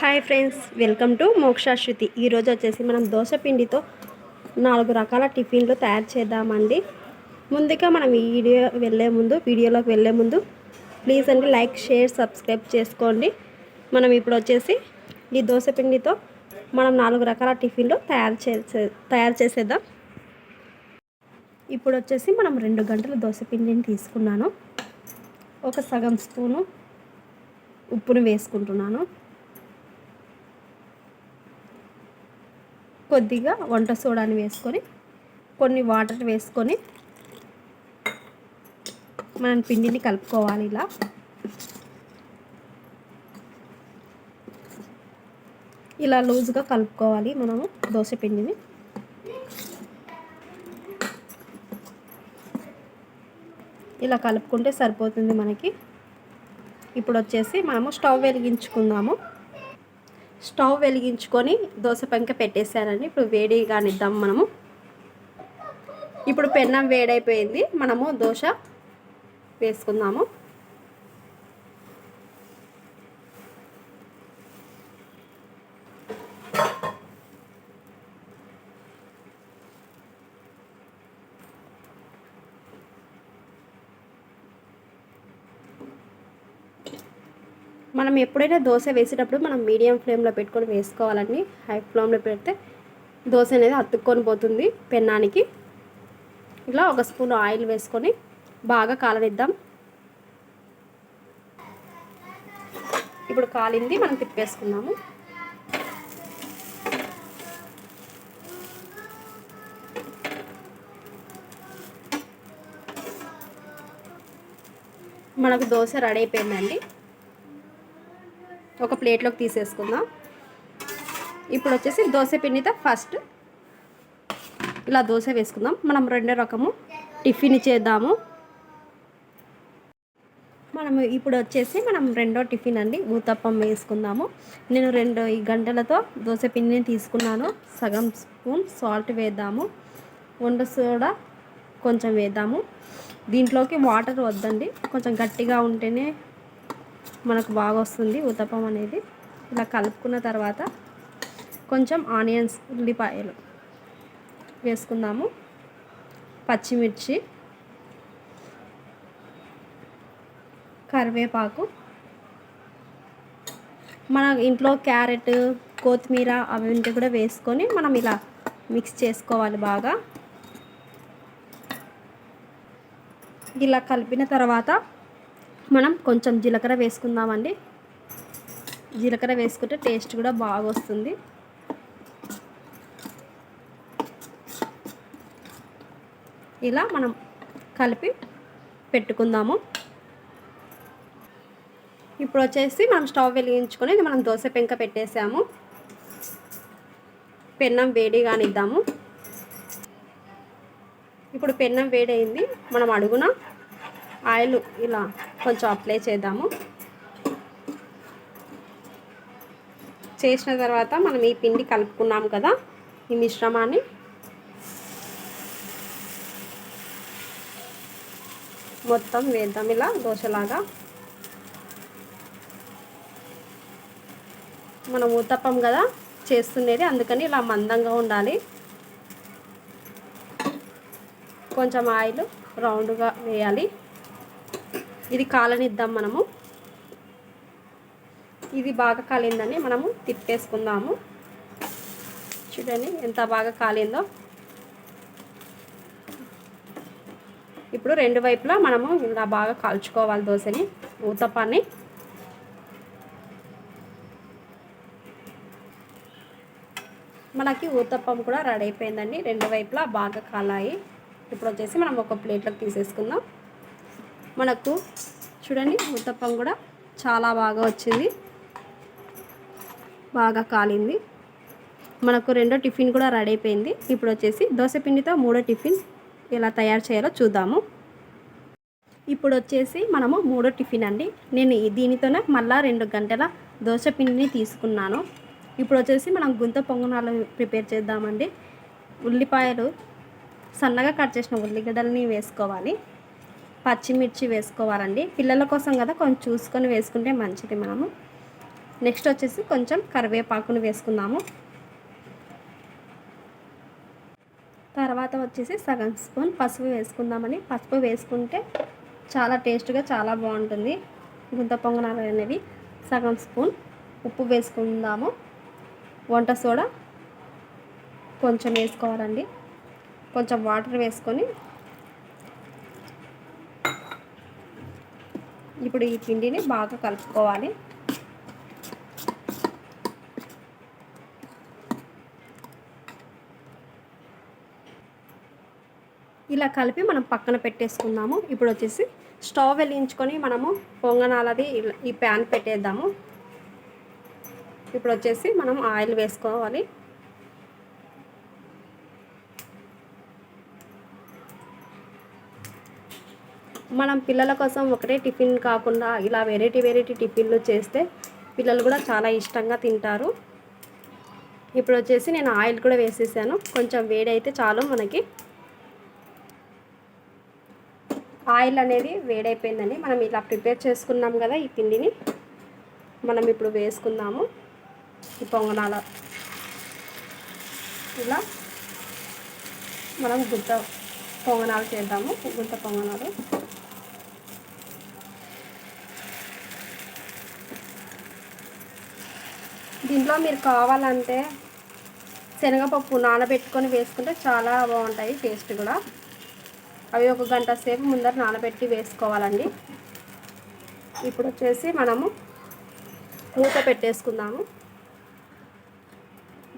Hi friends welcome to మోక్ష శృతి ఈరోజు వచ్చేసి మనం దోశ పిండితో నాలుగు రకాల టిఫిన్లు తయారు చేద్దామండి. ముందుగా మనం ఈ వీడియో వెళ్ళే ముందు వీడియోలోకి వెళ్ళే ముందు ప్లీజ్ అండి లైక్ షేర్ సబ్స్క్రైబ్ చేసుకోండి. మనం ఇప్పుడు వచ్చేసి ఈ దోశ పిండితో మనం నాలుగు రకాల టిఫిన్లు తయారు చేసే తయారు చేసేద్దాం. ఇప్పుడు వచ్చేసి మనం రెండు గంటల దోశ పిండిని తీసుకున్నాను. ఒక సగం స్పూను ఉప్పును వేసుకుంటున్నాను. కొద్దిగా వంట సోడాని వేసుకొని కొన్ని వాటర్ వేసుకొని మనం పిండిని కలుపుకోవాలి ఇలా. ఇలా లూజ్గా కలుపుకోవాలి మనము దోశ పిండిని. ఇలా కలుపుకుంటే సరిపోతుంది మనకి. ఇప్పుడు వచ్చేసి మనము స్టవ్ వెలిగించుకుందాము. స్టవ్ వెలిగించుకొని దోశ పెంక పెట్టేశానండి. ఇప్పుడు వేడి కానిద్దాం మనము. ఇప్పుడు పెన్నం వేడైపోయింది. మనము దోశ వేసుకుందాము. మనం ఎప్పుడైనా దోశ వేసేటప్పుడు మనం మీడియం ఫ్లేమ్లో పెట్టుకొని వేసుకోవాలండి. హై ఫ్లేమ్లో పెడితే దోశ అనేది అతుక్కొని పోతుంది పెన్నానికి. ఇలా ఒక స్పూన్ ఆయిల్ వేసుకొని బాగా కాలనిద్దాం. ఇప్పుడు కాలింది మనం తిప్పేసుకుందాము. మనకు దోశ రెడీ అయిపోయిందండి. ఒక ప్లేట్లోకి తీసేసుకుందాం. ఇప్పుడు వచ్చేసి దోశ పిండితో ఫస్ట్ ఇలా దోశ వేసుకుందాం. మనం రెండో రకము టిఫిన్ చేద్దాము. మనం ఇప్పుడు వచ్చేసి మనం రెండో టిఫిన్ అండి ఊతప్పం వేసుకుందాము. నేను రెండు ఈ గంటలతో దోశ పిండిని తీసుకున్నాను. సగం స్పూన్ సాల్ట్ వేద్దాము. వండ సోడా కొంచెం వేద్దాము. దీంట్లోకి వాటర్ వద్దండి. కొంచెం గట్టిగా ఉంటేనే మనకు బాగా వస్తుంది ఉత్తపం అనేది. ఇలా కలుపుకున్న తర్వాత కొంచెం ఆనియన్స్ ఉల్లిపాయలు వేసుకుందాము. పచ్చిమిర్చి కరివేపాకు. మన ఇంట్లో క్యారెట్ కొత్తిమీర అవి ఉంటే కూడా వేసుకొని మనం ఇలా మిక్స్ చేసుకోవాలి బాగా. ఇలా కలిపిన తర్వాత మనం కొంచెం జీలకర్ర వేసుకుందామండి. జీలకర్ర వేసుకుంటే టేస్ట్ కూడా బాగా వస్తుంది ఇలా మనం కలిపి పెట్టుకుందాము. ఇప్పుడు వచ్చేసి మనం స్టవ్ వెలిగించుకొని మనం దోశ పెంక పెట్టేసాము. పెన్నం వేడి కానిద్దాము ఇప్పుడు పెన్నం వేడైంది మనం అడుగున ఆయిల్ ఇలా కొంచెం అప్లై చేద్దాము. చేసిన తర్వాత మనం ఈ పిండి కలుపుకున్నాం కదా ఈ మిశ్రమాన్ని. మొత్తం వేద్దాం ఇలా దోశలాగా. మనం ఊతప్పం కదా చేస్తుండేది అందుకని ఇలా మందంగా ఉండాలి. కొంచెం ఆయిల్ రౌండ్గా వేయాలి. ఇది కాలనిద్దాం మనము. ఇది బాగా కాలిందని మనము తిప్పేసుకుందాము. చూడండి ఎంత బాగా కాలిందో. ఇప్పుడు రెండు వైపులా మనము ఇలా బాగా కాల్చుకోవాలి దోశని ఊతపాన్ని మనకి ఊతప్పం కూడా రెడీ అయిపోయిందండి. రెండు వైపులా బాగా కాలాయి. ఇప్పుడు వచ్చేసి మనం ఒక ప్లేట్లోకి తీసేసుకుందాం. మనకు చూడండి ఉత్తప్పం కూడా చాలా బాగా వచ్చింది. బాగా కాలింది. మనకు రెండో టిఫిన్ కూడా రెడీ అయిపోయింది. ఇప్పుడు వచ్చేసి దోశ పిండితో మూడో టిఫిన్ ఎలా తయారు చేయాలో చూద్దాము. ఇప్పుడు వచ్చేసి మనము మూడో టిఫిన్ అండి. నేను దీనితోనే మళ్ళీ రెండు గంటల దోశ పిండిని తీసుకున్నాను. ఇప్పుడు వచ్చేసి మనం గుంత పొంగనాలు ప్రిపేర్ చేద్దామండి. ఉల్లిపాయలు సన్నగా కట్ చేసిన ఉల్లిగడ్డలని వేసుకోవాలి. పచ్చిమిర్చి వేసుకోవాలండి. పిల్లల కోసం కదా కొంచెం చూసుకొని వేసుకుంటే మంచిది మనము. నెక్స్ట్ వచ్చేసి కొంచెం కరివేపాకును వేసుకుందాము. తర్వాత వచ్చేసి సగం స్పూన్ పసుపు వేసుకుందామని పసుపు వేసుకుంటే చాలా టేస్ట్గా చాలా బాగుంటుంది. గుంత పొంగనాలు అనేవి. సగం స్పూన్ ఉప్పు వేసుకుందాము. వంట సోడా కొంచెం వేసుకోవాలండి. కొంచెం వాటర్ వేసుకొని ఇప్పుడు ఈ పిండిని బాగా కలుపుకోవాలి. ఇలా కలిపి మనం పక్కన పెట్టేసుకుందాము. ఇప్పుడు వచ్చేసి స్టవ్ వెలిగించుకొని మనము పొంగనాలది ఈ ప్యాన్ పెట్టేద్దాము. ఇప్పుడు వచ్చేసి మనం ఆయిల్ వేసుకోవాలి. మనం పిల్లల కోసం ఒకటే టిఫిన్ కాకుండా ఇలా వెరైటీ వెరైటీ టిఫిన్లు చేస్తే పిల్లలు కూడా చాలా ఇష్టంగా తింటారు. ఇప్పుడు వచ్చేసి నేను ఆయిల్ కూడా వేసేసాను. కొంచెం వేడి అయితే చాలు మనకి. ఆయిల్ అనేది వేడైపోయిందని మనం ఇలా ప్రిపేర్ చేసుకున్నాం కదా ఈ పిండిని. మనం ఇప్పుడు వేసుకుందాము. ఈ పొంగనాల. ఇలా మనం గుంత పొంగనాలు చేద్దాము. గుంత పొంగనాలు. దీంట్లో మీరు కావాలంటే శనగపప్పు నానబెట్టుకొని వేసుకుంటే చాలా బాగుంటాయి టేస్ట్ కూడా. అవి ఒక గంట సేపు ముందర నానబెట్టి వేసుకోవాలండి. ఇప్పుడు వచ్చేసి మనము మూత పెట్టేసుకుందాము.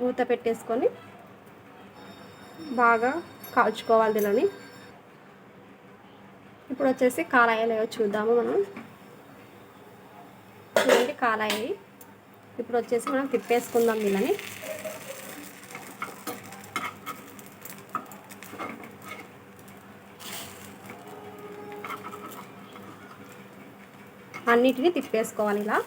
మూత పెట్టేసుకొని బాగా కాల్చుకోవాలి దీనిని. ఇప్పుడు వచ్చేసి కాలాయలు చూద్దాము మనం. చూడండి కాలాయి. ఇప్పుడు వచ్చేసి మనం తిప్పేసుకుందాం వీళ్ళని అన్నిటిని తిప్పేసుకోవాలి ఇలా.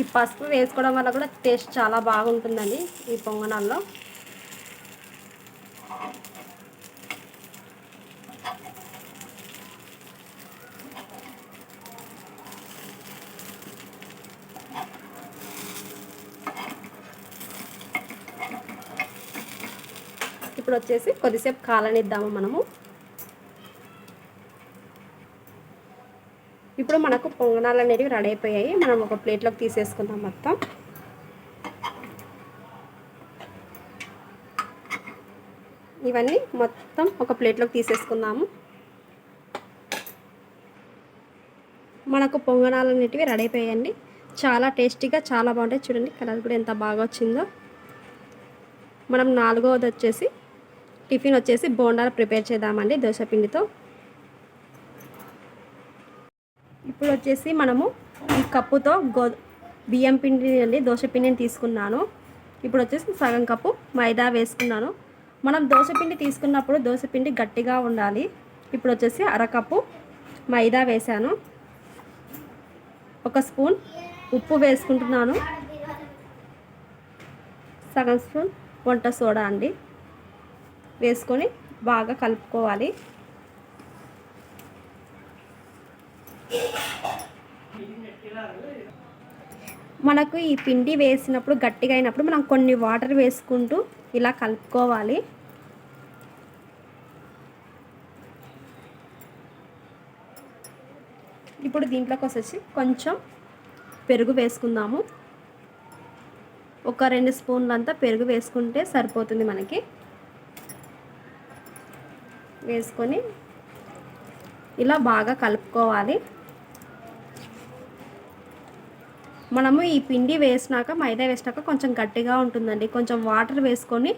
ఈ పసుపు వేసుకోవడం వల్ల కూడా టేస్ట్ చాలా బాగుంటుందండి ఈ పొంగనాల్లో. ఇప్పుడు వచ్చేసి కొద్దిసేపు కాలనిద్దాము మనము. ఇప్పుడు మనకు పొంగనాలు అనేవి రెడీ అయిపోయాయి. మనం ఒక ప్లేట్లోకి తీసేసుకుందాం మొత్తం. ఇవన్నీ మొత్తం ఒక ప్లేట్లోకి తీసేసుకుందాము. మనకు పొంగనాలు అనేటివి రెడీ అయిపోయాయండి. చాలా టేస్టీగా చాలా బాగుంటాయి. చూడండి కలర్ కూడా ఎంత బాగా వచ్చిందో. మనం నాలుగవది వచ్చేసి టిఫిన్ వచ్చేసి బోండాలు ప్రిపేర్ చేద్దామండి దోశ పిండితో. ఇప్పుడు వచ్చేసి మనము ఈ కప్పుతో గో బియ్యం పిండి అండి దోశ పిండిని తీసుకున్నాను. ఇప్పుడు వచ్చేసి సగం కప్పు మైదా వేసుకున్నాను. మనం దోశ పిండి తీసుకున్నప్పుడు దోశ పిండి గట్టిగా ఉండాలి. ఇప్పుడు వచ్చేసి అరకప్పు మైదా వేశాను. ఒక స్పూన్ ఉప్పు వేసుకుంటున్నాను. సగం స్పూన్ వంట సోడా అండి. వేసుకొని బాగా కలుపుకోవాలి. మనకు ఈ పిండి వేసినప్పుడు గట్టిగా అయినప్పుడు మనం కొన్ని వాటర్ వేసుకుంటూ ఇలా కలుపుకోవాలి. ఇప్పుడు దీంట్లోకి వచ్చేసి కొంచెం పెరుగు వేసుకుందాము. ఒక రెండు స్పూన్లంతా పెరుగు వేసుకుంటే సరిపోతుంది మనకి. వేసుకొని ఇలా బాగా కలుపుకోవాలి. మనము ఈ పిండి వేసినాక మైదా వేసినాక కొంచెం గట్టిగా ఉంటుందండి. కొంచెం వాటర్ వేసుకొని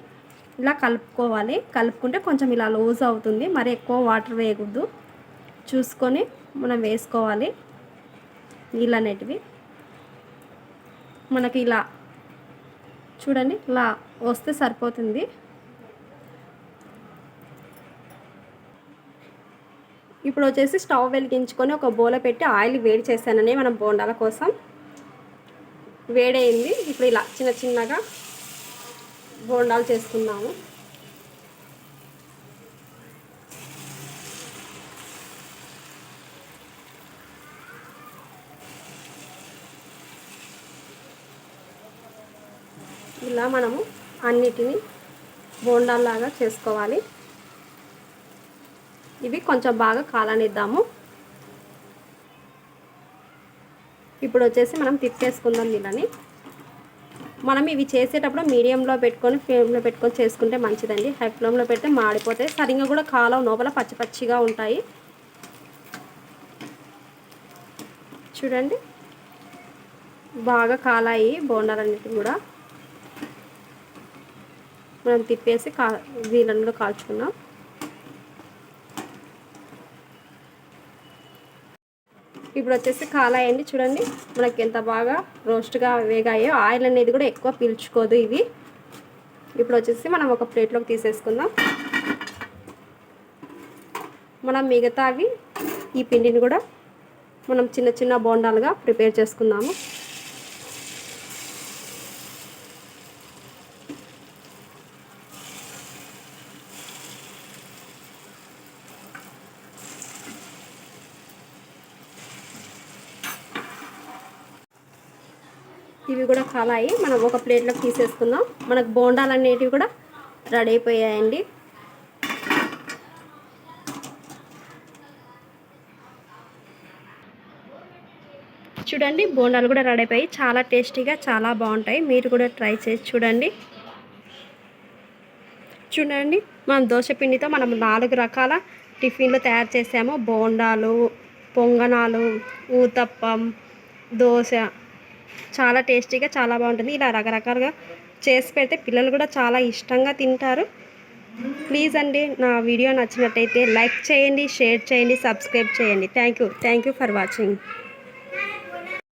ఇలా కలుపుకోవాలి. కలుపుకుంటే కొంచెం ఇలా లూజ్ అవుతుంది. మరి ఎక్కువ వాటర్ వేయకూడదు. చూసుకొని మనం వేసుకోవాలి. నీళ్ళు అనేటివి మనకి ఇలా చూడండి ఇలా వస్తే సరిపోతుంది. ఇప్పుడు వచ్చేసి స్టవ్ వెలిగించుకొని ఒక బోల పెట్టి ఆయిల్ వేడి చేశానని మనం బోండాల కోసం. వేడైంది. ఇప్పుడు ఇలా చిన్న చిన్నగా బోండాలు చేసుకున్నాము ఇలా మనము అన్నిటినీ బోండాల్లాగా చేసుకోవాలి. ఇవి కొంచెం బాగా కాలనిద్దాము. ఇప్పుడు వచ్చేసి మనం తిప్పేసుకుందాం దీనిని మనం ఇవి చేసేటప్పుడు మీడియంలో పెట్టుకొని ఫ్లేమ్లో పెట్టుకొని చేసుకుంటే మంచిదండి. హై ఫ్లేమ్లో పెడితే మాడిపోతాయి. సరిగ్గా కూడా కాలం లోపల పచ్చి పచ్చిగా ఉంటాయి. చూడండి. బాగా కాలాయి బోండాలన్నిటి కూడా. మనం తిప్పేసి కా వీళ్ళలో కాల్చుకున్నాం ఇప్పుడు వచ్చేసి కాలాయండి. చూడండి మనకి ఎంత బాగా రోస్ట్గా వేగాయో ఆయిల్ అనేది కూడా ఎక్కువ పీల్చుకోదు ఇవి. ఇప్పుడు వచ్చేసి మనం ఒక ప్లేట్లోకి తీసేసుకుందాం. మనం మిగతావి ఈ పిండిని కూడా మనం చిన్న చిన్న బోండాలుగా ప్రిపేర్ చేసుకుందాము. ఇవి కూడా కాలాయి. మనం ఒక ప్లేట్లోకి తీసేసుకుందాం. మనకు బోండాలు అనేటివి కూడా రెడీ అయిపోయాయండి. చూడండి బోండాలు కూడా రెడీ అయిపోయి చాలా టేస్టీగా చాలా బాగుంటాయి. మీరు కూడా ట్రై చేసి చూడండి. చూడండి మనం దోశ పిండితో మనం నాలుగు రకాల టిఫిన్లు తయారు చేసాము. బోండాలు పొంగనాలు ఊతప్పం దోశ. చాలా టేస్టీగా చాలా బాగుంటుంది. ఇలా రకరకాలుగా చేసి పెడితే పిల్లలు కూడా చాలా ఇష్టంగా తింటారు. ప్లీజ్ అండి నా వీడియో నచ్చినట్టయితే లైక్ చేయండి షేర్ చేయండి సబ్స్క్రైబ్ చేయండి. Thank you. Thank you for watching.